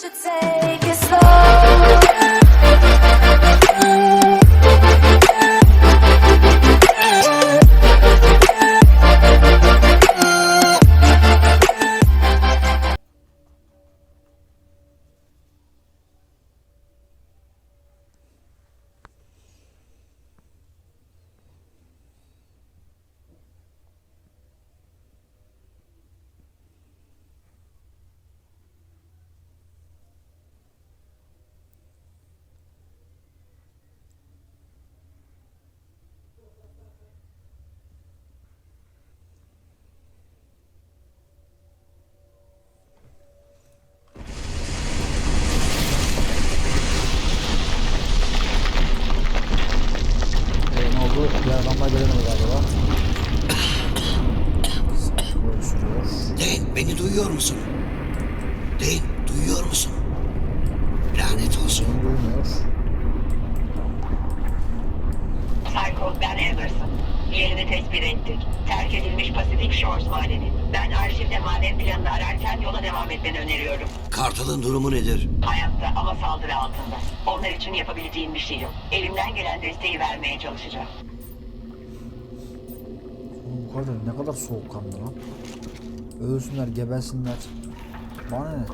should take etmeni öneriyorum. Kartal'ın durumu nedir? Hayatta ama saldırı altında. Onlar için yapabileceğim bir şey yok. Elimden gelen desteği vermeye çalışacağım. Bu kadar ne kadar soğukkanlı lan. Ölsünler, gebersinler. Bana ne?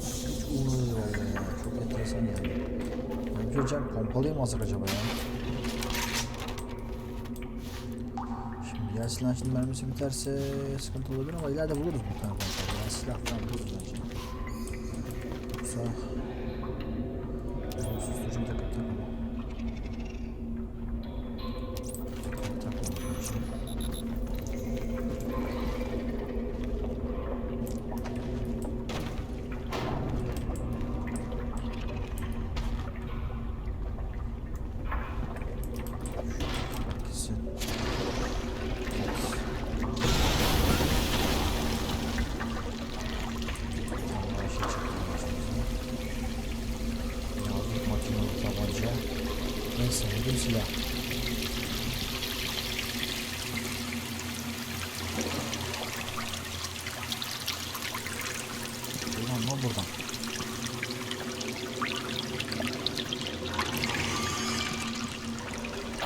Hiç umurumda vallahi ya. Çok enteresan yani. Ne yapacağım? Pompalıyı mı alsak acaba ya? Şimdi yer silah şimdi mermisi biterse sıkıntı olabilir ama ileride buluruz bir tane silah falan buluruz bence. Lan buradan.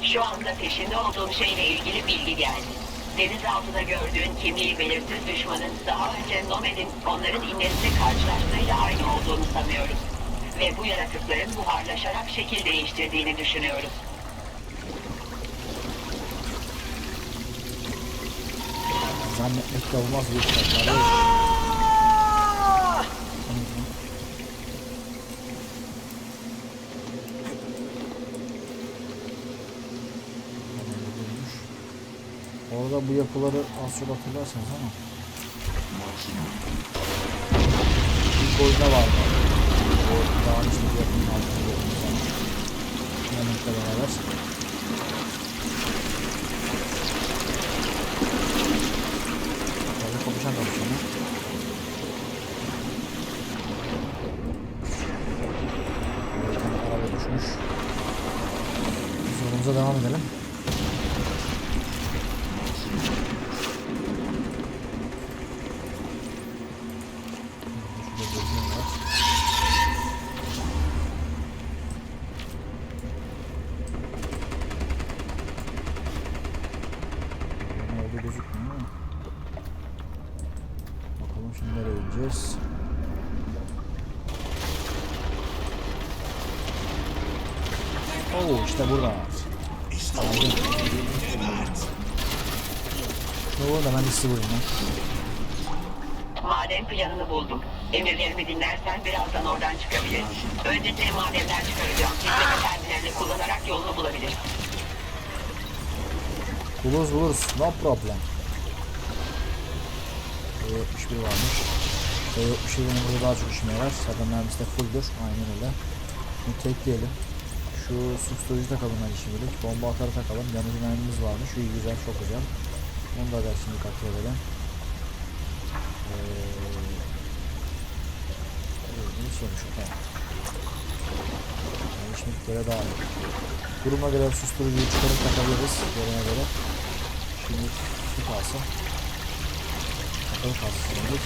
Şu anda peşinde olduğum şeyle ilgili bilgi geldi. Deniz altında gördüğün kimliği belirsiz düşmanın daha önce Nomed'in onların inlerinde karşılaştığıyla aynı olduğunu sanıyorum. Ve bu yaratıkların buharlaşarak şekil değiştirdiğini düşünüyorum. Zannetmek de olmaz bir şartlarda. Orada bu yapıları az çok hatırlarsınız ama İlk oyunda vardı. O dağın içindeki yapının altında gördüğünüz zaman. Yanıkla beraber. Tabii kapışan kapışan. Bir araba düşmüş. Biz yolumuza devam edelim. Gözlüğüm var. Ne oldu gözükmüyor ama. Bakalım şimdi nereye ineceğiz. Oo işte burada. Aldım. Ne oldu ben de vurayım lan. Maden planını buldum. Emirlerimi dinlersen birazdan oradan çıkabiliriz. Önce seni çıkaracağım. Titreme terminalini kullanarak yolunu bulabilirsin. Buluruz buluruz. No problem. E61 varmış. E61 benim burada daha çok işime yarar. Zaten mermisi de fulldur. Aynen öyle. Bunu tekleyelim. Şu susturucu takalım hadi şimdilik. Bomba atarı takalım. Yanıcı mermimiz varmış. Şu iyi güzel çok güzel. Bunu da şimdi kontrol edelim. O tamam. Yani şimdi. Duruma göre susturucuyu çıkarıp takabiliriz. Yerine göre. Şimdi şu kalsın. Kapalı kalsın şimdilik.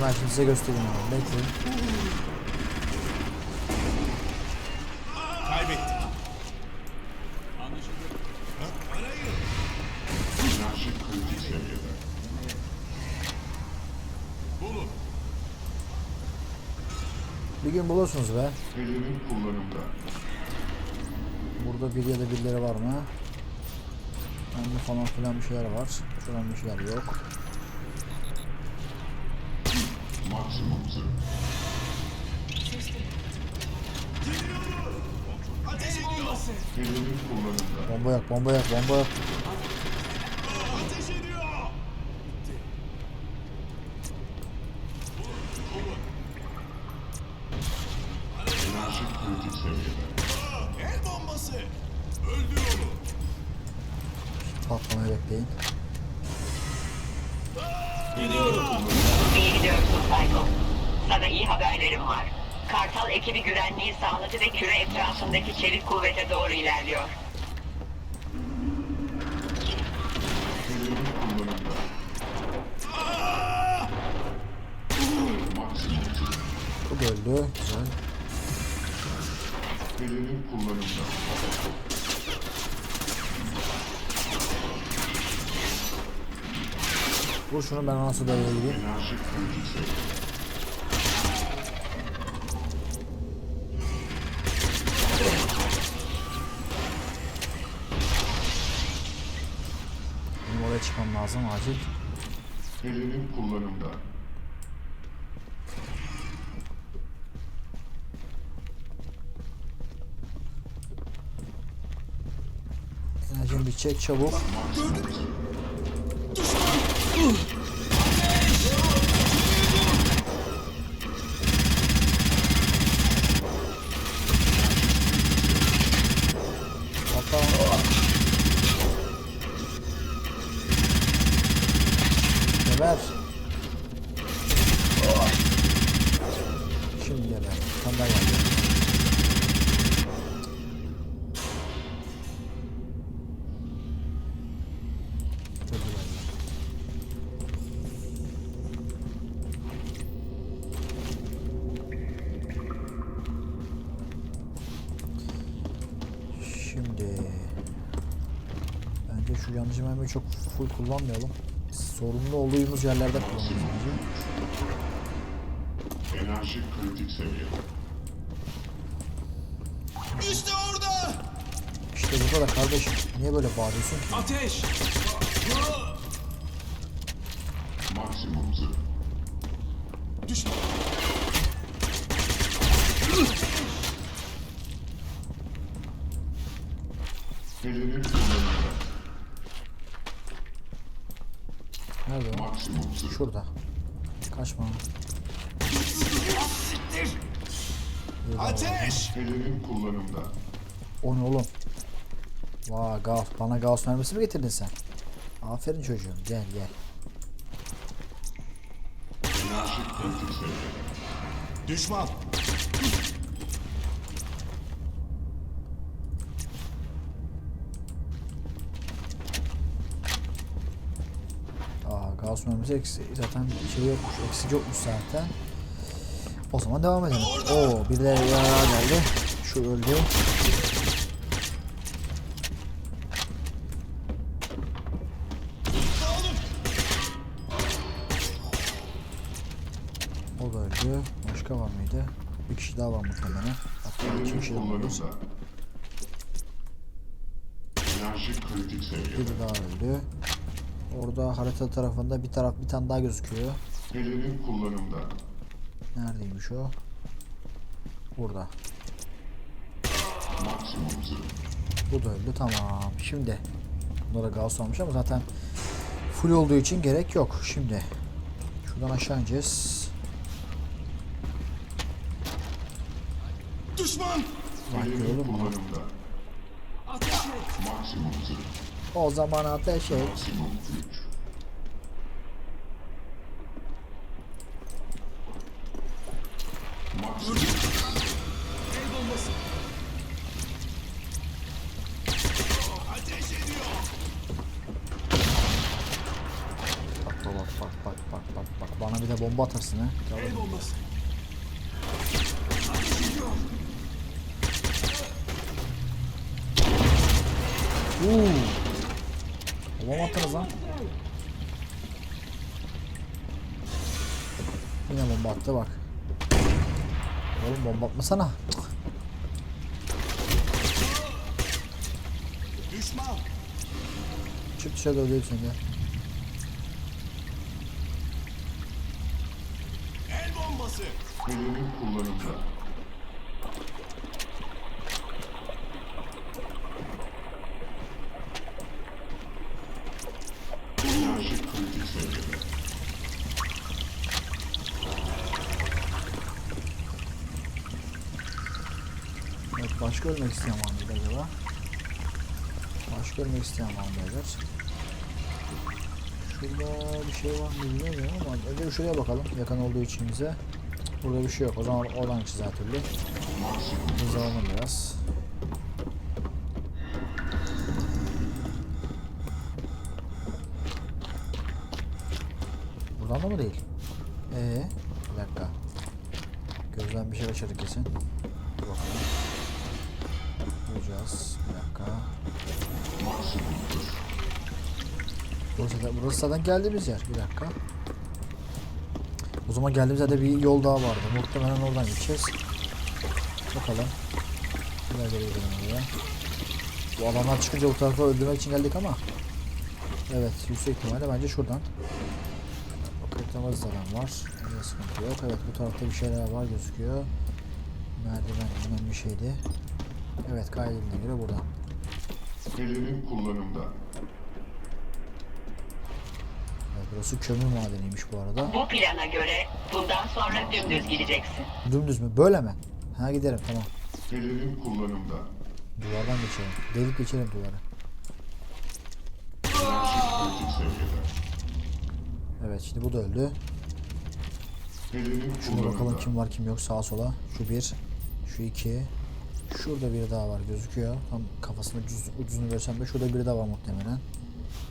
Olduğunu ben şimdi size göstereyim. abi. Bekleyin. Kaybettik. Bir gün bulursunuz be. Pelerin kullanımda. Burada bir ya da birileri var mı? Bende falan filan bir şeyler var. Şuradan bir şeyler yok. Maksimum zırh. Ateş ediyor. Pelerin kullanımda. Bomba yak, bomba yak, bomba yak. El bombası. Öldür onu. Patlamayı bekleyin. İyi gidiyorsun Psycho. Sana iyi haberlerim var. Kartal ekibi güvenliği sağladı ve küre etrafındaki çevik kuvvete doğru ilerliyor. Bu öldü. Güzel. Pelerin kullanımda. Vur şunu ben nasıl kritik seviyede. Benim oraya çıkmam lazım acil. Pelerin kullanımda. Enerjim bitecek çabuk. Maksimum full kullanmayalım. Sorunlu olduğumuz yerlerde bence. Enerji kritik seviyede. İşte orada. İşte burada da kardeşim niye böyle bağırıyorsun ki? Ateş. Maksimum zırh. Düşman. Pelerin kullanımda. Nerede o? Maksimum zırh. Şurada. Kaçma. Ateş. Pelerin kullanımda. O ne oğlum? Vay Gauss. Bana Gauss mermisi mi getirdin sen? Aferin çocuğum. Gel gel. Düşman. Mermisi eksi, zaten şey yokmuş. Eksik yokmuş zaten. O zaman devam edelim. Oo birileri ya geldi. Şu öldü. O da öldü. Başka var mıydı? Bir kişi daha var muhtemelen. Hatta iki kişi daha var. Biri daha öldü. Orada harita tarafında bir taraf bir tane daha gözüküyor. Pelerin kullanımda. Neredeymiş o? Burada. Maksimum zırh. Bu da öldü. Tamam. Şimdi bunlara Gauss olmuş ama zaten full olduğu için gerek yok. Şimdi şuradan aşağı ineceğiz. Düşman. Pelerin oğlum. Maksimum zırh. O zaman ateş et. Bak bak bak bak bak bak bana bir de bomba atarsın ha. El. Oğlum bomba atmasana. Düşman. Çık dışarı öldüreyim seni de. El bombası. Kullanımda. Ölmek isteyen var mıydı acaba? Başka ölmek isteyen var mı beyler? Şurada bir şey var mı bilmiyorum ama önce şuraya bakalım yakın olduğu için bize. Burada bir şey yok o zaman oradan gideceğiz her türlü. Biz alalım biraz. Buradan da mı değil? Ee, bir dakika. Gözden bir şey kaçırdık kesin. Bakalım. Bulacağız. Bir dakika. Burası, da, burası zaten geldiğimiz yer. Bir dakika. O zaman geldiğimiz yerde bir yol daha vardı. Muhtemelen oradan gideceğiz. Bakalım. Geri gidelim oraya. Bu adamlar çıkınca bu tarafa öldürmek için geldik ama. Evet yüksek ihtimalle bence şuradan. Haritamızda adam var. Yine sıkıntı yok. Evet bu tarafta bir şeyler var gözüküyor. Merdiven önemli şeydi. Evet kaydedildiğine göre buradan. Pelerin kullanımda. Evet, burası kömür madeniymiş bu arada. Bu plana göre bundan sonra dümdüz gideceksin. Dümdüz mü? Böyle mi? Ha giderim tamam. Pelerin kullanımda. Duvardan geçelim. Delik geçelim duvara. Evet şimdi bu da öldü. Pelerin Şuna bakalım kim var kim yok sağa sola. Şu bir. Şu iki. Şurada biri daha var gözüküyor. Tam kafasının ucuz, ucuzunu görsem de şurada biri daha var muhtemelen.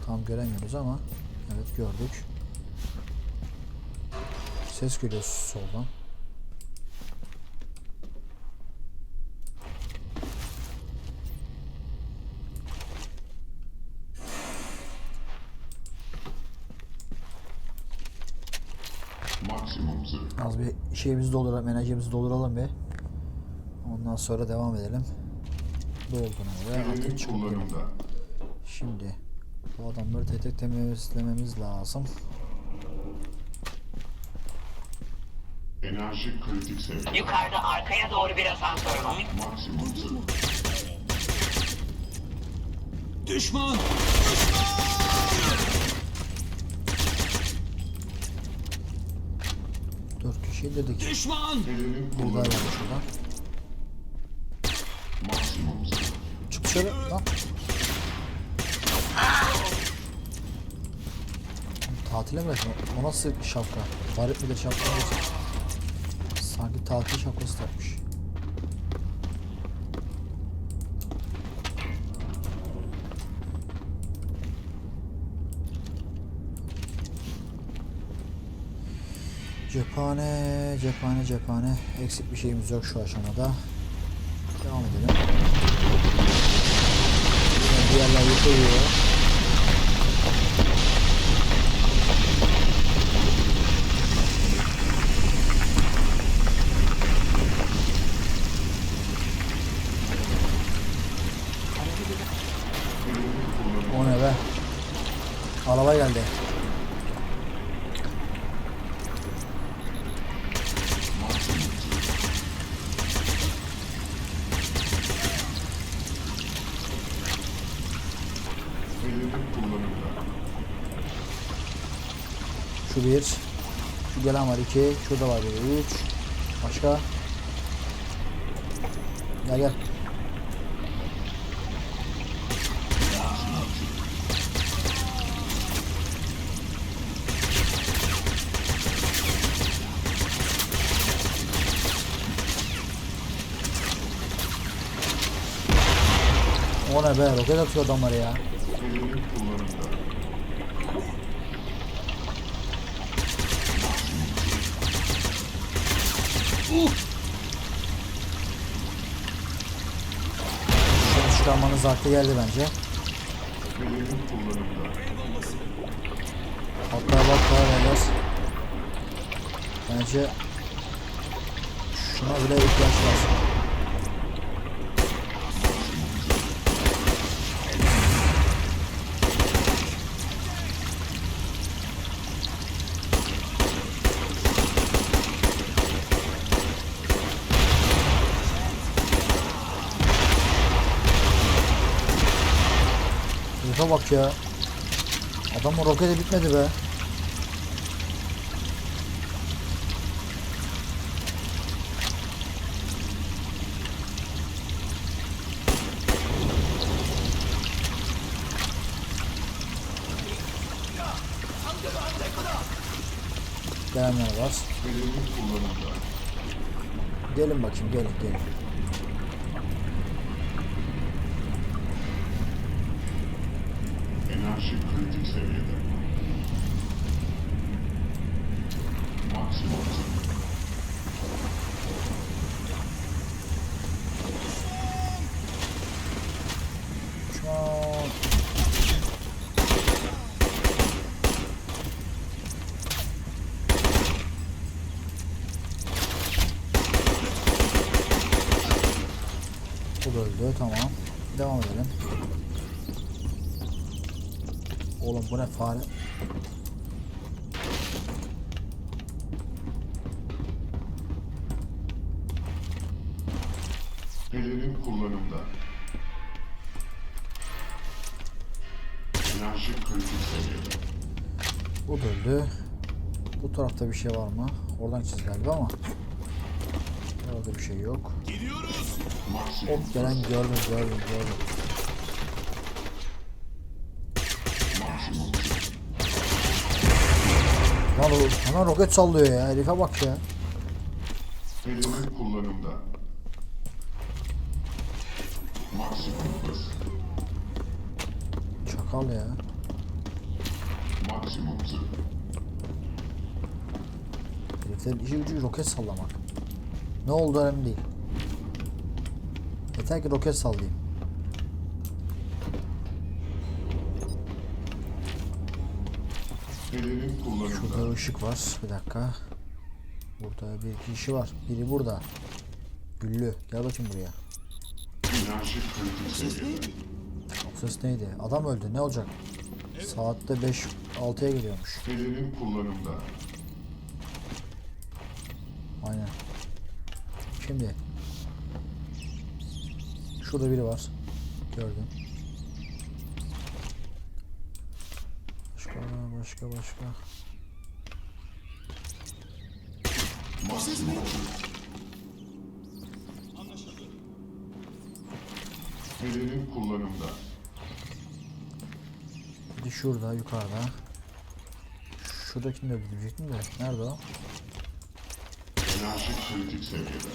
Tam göremiyoruz ama. Evet gördük. Ses geliyor soldan. Az bir şeyimizi dolduralım, enerjimizi dolduralım bir. Ondan sonra devam edelim. Göre Pelerin artık kullanımda. Şimdi bu adamları tetiklememiz dememiz lazım. Enerji kritik seviyede. Yukarıda arkaya doğru bir asansör var. Maksimum zırh. Düşman. Dört kişi dedik. Düşman. Bir daha kullanımda. geldi Dışarı lan. Tatile mi resmen? O nasıl şapka? Barit midir şapka? Sanki tatil şapkası takmış. Cephane, cephane, cephane. Eksik bir şeyimiz yok şu aşamada. Devam edelim. Diam. 1. Şu gelen var 2. Şurada var 3. Başka. Gel gel. O ne be roket atıyor adamları ya. Şunu çıkarmanız vakti geldi bence. Hatta bak beyler. Bence şuna bile ihtiyaç var. Herife bak ya. Adamın roketi bitmedi be. Gelenler var. Pelerin kullanımda. Gelin bakayım gelin gelin. Enerji kritik seviyede. Maksimum hızı. Bu öldü tamam. Devam edelim. Oğlum bu ne fare? Pelerin kullanımda. Enerji kritik seviyede. Bu da öldü. Bu tarafta bir şey var mı? Oradan gideceğiz galiba ama. Orada bir şey yok. Gidiyoruz. Hop gelen gördüm gördüm gördüm. O hemen roket sallıyor ya. Herife bak ya. Pelerin kullanımda. Maksimum hız. Çakal ya. Maksimum hızı. Heriflerin işi gücü roket sallamak. Ne oldu önemli değil. Yeter ki roket sallayayım. Pelerin kullanımda. Burada ışık var. Bir dakika. Burada bir kişi var. Biri burada. Güllü. Gel bakayım buraya. Enerji. O ses neydi? Adam öldü. Ne olacak? Saatte 5 6'ya geliyormuş. Pelerin kullanımda. Aynen. Şimdi. Şurada biri var. Gördüm. Başka başka başka. Pelerin kullanımda. Biri şurada yukarıda. Şuradakini de öldürecektim de. Nerede o? Enerji kritik seviyede.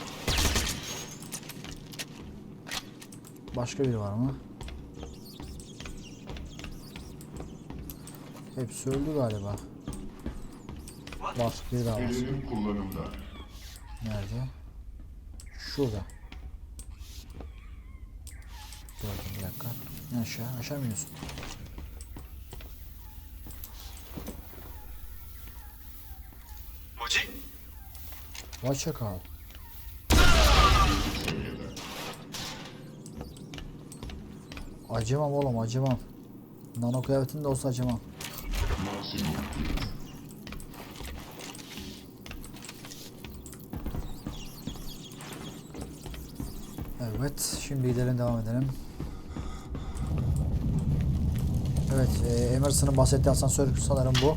Başka biri var mı? Hepsi öldü galiba. Var. Bir daha var. Pelerin kullanımda. Nerede? Şurada. Gördüm bir dakika. Ne aşağı? Aşağı mı iniyorsun? Vay çakal. Seviyede. Acımam oğlum acımam. Nano kıyafetin de olsa acımam. Evet, şimdi gidelim devam edelim. Evet, e, Emerson'ın bahsettiği asansör sanırım bu.